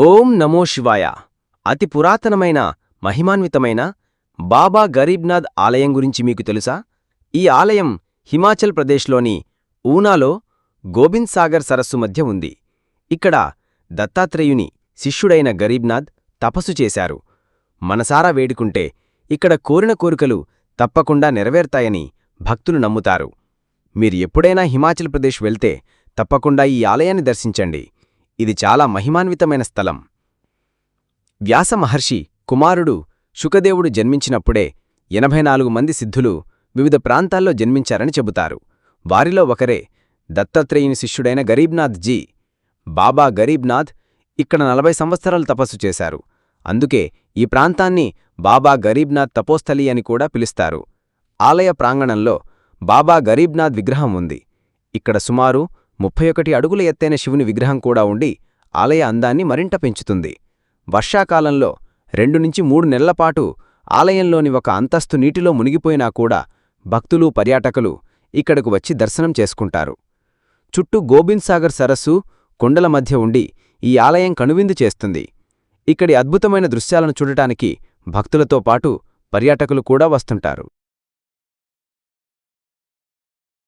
ఓం నమో శివాయ. అతి పురాతనమైన మహిమాన్వితమైన బాబా గరీబ్నాథ్ ఆలయం గురించి మీకు తెలుసా? ఈ ఆలయం హిమాచల్ ప్రదేశ్లోని ఊనాలో గోబింద్ సాగర్ సరస్సు మధ్య ఉంది. ఇక్కడ దత్తాత్రేయుని శిష్యుడైన గరీబ్నాథ్ తపస్సు చేశారు. మనసారా వేడుకుంటే ఇక్కడ కోరిన కోరికలు తప్పకుండా నెరవేర్తాయని భక్తులు నమ్ముతారు. మీరు ఎప్పుడైనా హిమాచల్ ప్రదేశ్ వెళ్తే తప్పకుండా ఈ ఆలయాన్ని దర్శించండి. ఇది చాలా మహిమాన్వితమైన స్థలం. వ్యాస మహర్షి కుమారుడు శుకదేవుడు జన్మించినప్పుడే ఎనభై మంది సిద్ధులు వివిధ ప్రాంతాల్లో జన్మించారని చెబుతారు. వారిలో ఒకరే దత్తాత్రేయుని శిష్యుడైన గరీబ్నాథ్ జీ బాబా గరీబ్నాథ్ ఇక్కడ నలభై సంవత్సరాలు తపస్సు చేశారు. అందుకే ఈ ప్రాంతాన్ని బాబా గరీబ్నాథ్ తపోస్థలి అని కూడా పిలుస్తారు. ఆలయ ప్రాంగణంలో బాబా గరీబ్నాథ్ విగ్రహం ఉంది. ఇక్కడ సుమారు ముప్పై ఒకటి అడుగుల ఎత్తైన శివుని విగ్రహం కూడా ఉండి ఆలయ అందాన్ని మరింత పెంచుతుంది. వర్షాకాలంలో రెండు నుంచి మూడు నెలలపాటు ఆలయంలోని ఒక అంతస్తు నీటిలో మునిగిపోయినా కూడా భక్తులు పర్యాటకులు ఇక్కడకు వచ్చి దర్శనం చేసుకుంటారు. చుట్టూ గోబింద్ సాగర్ సరస్సు కొండల మధ్య ఉండి ఈ ఆలయం కనువిందు చేస్తుంది. ఇక్కడి అద్భుతమైన దృశ్యాలను చూడటానికి భక్తులతో పాటు పర్యాటకులు కూడా వస్తుంటారు.